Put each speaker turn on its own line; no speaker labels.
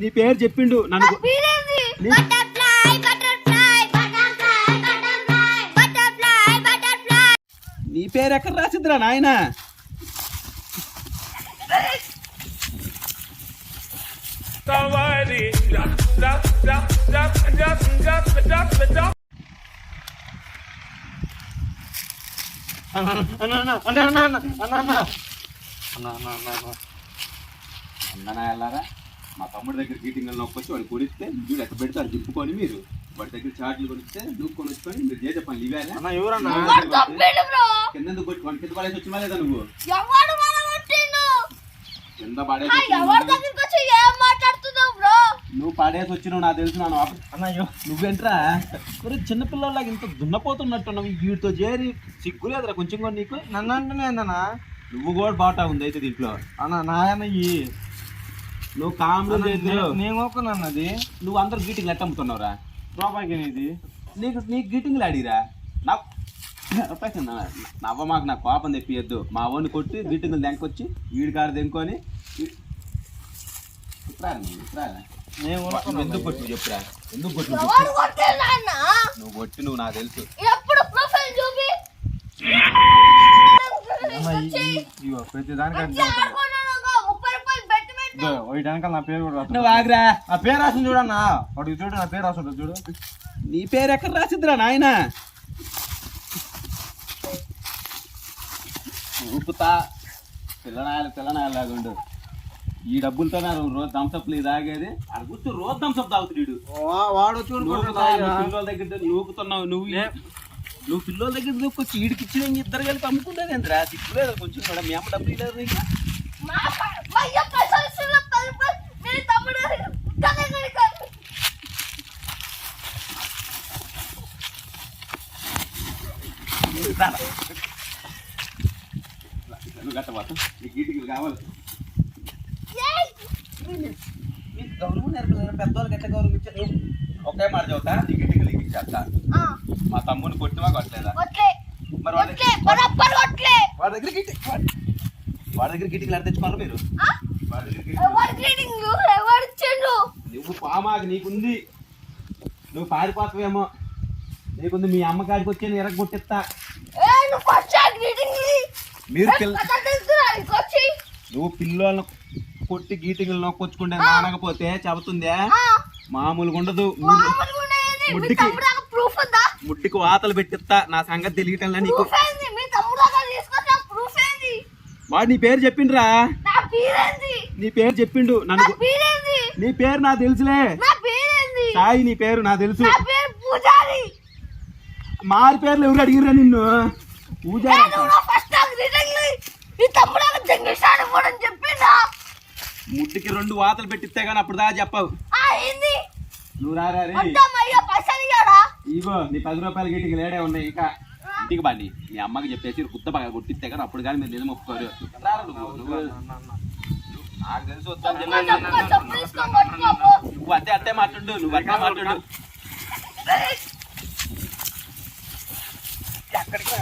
నీ
పేరు చెప్పిండు. నన్ను నీ పేరు ఎక్కడ రాసిద్దిరా నాయన?
తవారి
అందనా వెళ్ళారా మా తమ్ముడి దగ్గర గీటింగ్ నొక్కొచ్చి వాడు కొనిస్తే చూడు ఎక్కడ పెడతారు దిప్పుకొని మీరు? వాడి దగ్గర చాట్లు కొనిస్తే నువ్వు కొనుక్కొని మీరు చేసే పని ఇవేనా?
ఎవరు తప్పిండు బ్రో?
కింద కొట్టి వాడి కింద పడేసి వచ్చినా లేదా నువ్వు? కింద పడేసి
ఎవరి
వచ్చినావు.
దగ్గరికి వచ్చి ఏం మాట్లాడుతున్నావు బ్రో
నువ్వు పడేసి వచ్చినావు నాకు తెలుసు నాను అన్నయ్యో నువ్వేంట్రా? మరి చిన్నపిల్లలాగా ఇంత దున్నపోతున్నట్టున్నావు వీటితో చేరి సిగ్గు లేదురా కొంచెం కూడా నీకు?
నన్ను అంటేనే అన్నా
నువ్వు కూడా బాటా ఉంది అయితే దీంట్లో.
అన్న నాయన ఈ
నువ్వు కామ్లో
నేను ఒక్కనన్న అది.
నువ్వు అందరు గీటింగ్లు ఎట్ట అమ్ముతున్నావురా
రూపాయికి ఇది
నీకు నీకు గీటింగ్లు ఆడిరా? నాకు నవ్వ మాకు నాకు కోపం తెప్పియద్దు. మా వాడిని కొట్టి గీటింగ్లు దెంకొచ్చి వీడి కాడ దెంకొని ఇప్పుడా ఎందుకు కొట్టు చెప్పురా? ఎందుకు నువ్వు కొట్టి నువ్వు నాకు తెలుసు.
ఎప్పుడు ప్రొఫైల్ చూపి?
ప్రతి నా పేరు కూడా
నువ్వు ఆగ్రా.
ఆ పేరు రాసింది చూడన్నా. వాడు చూడు నా పేరు రాసుడు చూడు.
నీ పేరు ఎక్కడ రాసిద్దిరా నాయన? ఉప్పుతా పిల్లనాయాలి పిల్లనాయాలి లాగుండు ఈ డబ్బులతో రోజు థమ్స్అప్ లేదు తాగేది. అక్కడ కూర్చో రోజు థమ్స్అప్ తాగుతున్నాడు వాడు. పిల్లల దగ్గర నూకుతున్నావు నువ్వు నువ్వు పిల్లల దగ్గర నూకొచ్చి ఈడికి ఇచ్చిన ఇద్దరు కలిపి అమ్ముకుంటాను ఎంతరా సిక్కులేదు కొంచెం కూడా మేము డబ్బులు లేదు గత వాత నీకు ఈటికి కావాలి. గౌరవం పెద్దవాళ్ళకి ఒకే మా తమ్ముని కొట్టివా కొట్టలేదా? మరి వాడి దగ్గర గిట్టికి వాడి దగ్గర గిట్టికి అర్థ తెచ్చుకోవాలి మీరు? నువ్వు పామాకు నీకుంది. నువ్వు పారిపోతావేమో. నీకుంది మీ అమ్మ కాడికి వచ్చి
ఎరగ కొట్టిస్తా
మీరు నువ్వు పిల్లలను కొట్టి గీటింగ్లో నొక్కొచ్చుకుంటే నానకపోతే చెబుతుందే? మామూలుగా ఉండదు
ముట్టికి
ముడ్డికి వాతలు పెట్టిస్తా. నా సంగతి తెలియటం నీకు. వాడు నీ పేరు చెప్పిండ్రా?
నీ
పేరు చెప్పిండు. నన్ను నీ పేరు
నా తెలుసులే
సాయి నీ పేరు
నా తెలుసు
మారి పేర్లు ఎవరు అడిగిర్రా నిన్ను?
పూజారి
ముట్టికి రెండు వాతలు పెట్టిస్తే కానీ అప్పుడు దాకా చెప్పవు. నువ్వు రారా ఇగో నీ పది రూపాయల గిటికి లేడే ఉన్నాయి ఇంకా ఇంటికి బాండి. మీ అమ్మకి చెప్పేసి గుత్త బాగా కొట్టిస్తే కానీ అప్పుడు కానీ మీరు నిజం ఒప్పుకోరు. నువ్వు నాకు తెలుసు అట్టే అట్టే మాట్లాడు నువ్వు అట్టే మాట్లాడు. ఎక్కడికి